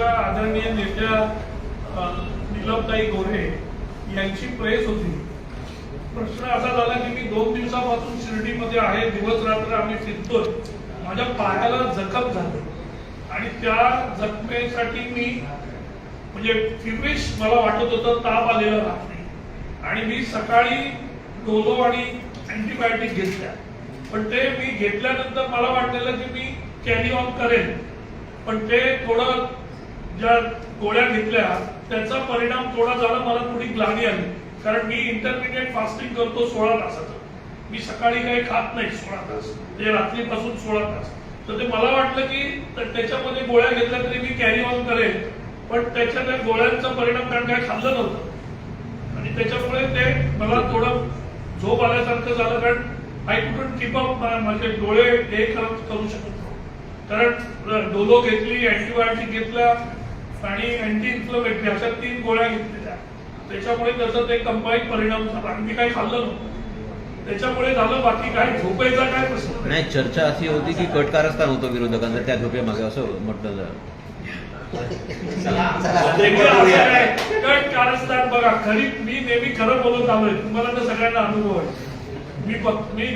आमच्या आदरणीय नेत्या निलमताई गोरे यांची प्रेस होती. प्रश्न असा झाला की मी दोन दिवसापासून शिर्डीमध्ये आहे दिवस रात्र आम्ही फिरतोय. माझ्या पायाला जखम झाली. आणि त्या जखमेसाठी मी म्हणजे फिरविश मला वाटत होतं ताप आलेला रात्री आणि मी सकाळी डोलो आणि अँटीबायोटिक घेतल्या. पण ते मी घेतल्यानंतर मला वाटलेलं की मी कॅरी ऑन करेन. पण ते थोडं ज्या गोळ्या घेतल्या त्याचा परिणाम थोडा झाला मला थोडी ग्लानी आली. कारण मी इंटरमिडिएट फास्टिंग करतो सोळा तासाचं. मी सकाळी काही खात नाही सोळा तास. ते रात्रीपासून सोळा तास. तर ते मला वाटलं की त्याच्यामध्ये गोळ्या घेतल्या तरी मी कॅरी ऑन करेन पण त्याच्या त्या गोळ्यांचा परिणाम कारण काय खाल्लं नव्हतं. आणि त्याच्यामुळे ते मला थोडं झोप आल्यासारखं झालं कारण आय कुठून कीप अप माझे डोळे हे करत करू शकत नव्हतो. कारण डोलो घेतली अँटीबायोटिक घेतल्या आणि अँटी इन्फ्लमेटरी अशा तीन गोळ्या घेतलेल्या. त्याच्यामुळे त्याचा ते कंबाईन परिणाम झाला. आणि मी काही खाल्लं नव्हतं. त्याच्यामुळे झालं बाकी काय झोपेचा काय प्रश्न नाही. नाही चर्चा अशी होती की कट कारस्थान होतं विरोधकांचं. त्या झोपेमागे असं म्हटलं जातं. काय, कट कारस्थान बघा. खरी मी नेहमी खरं बोलत आलोय. तुम्हाला तर सगळ्यांना अनुभव आहे. मी मी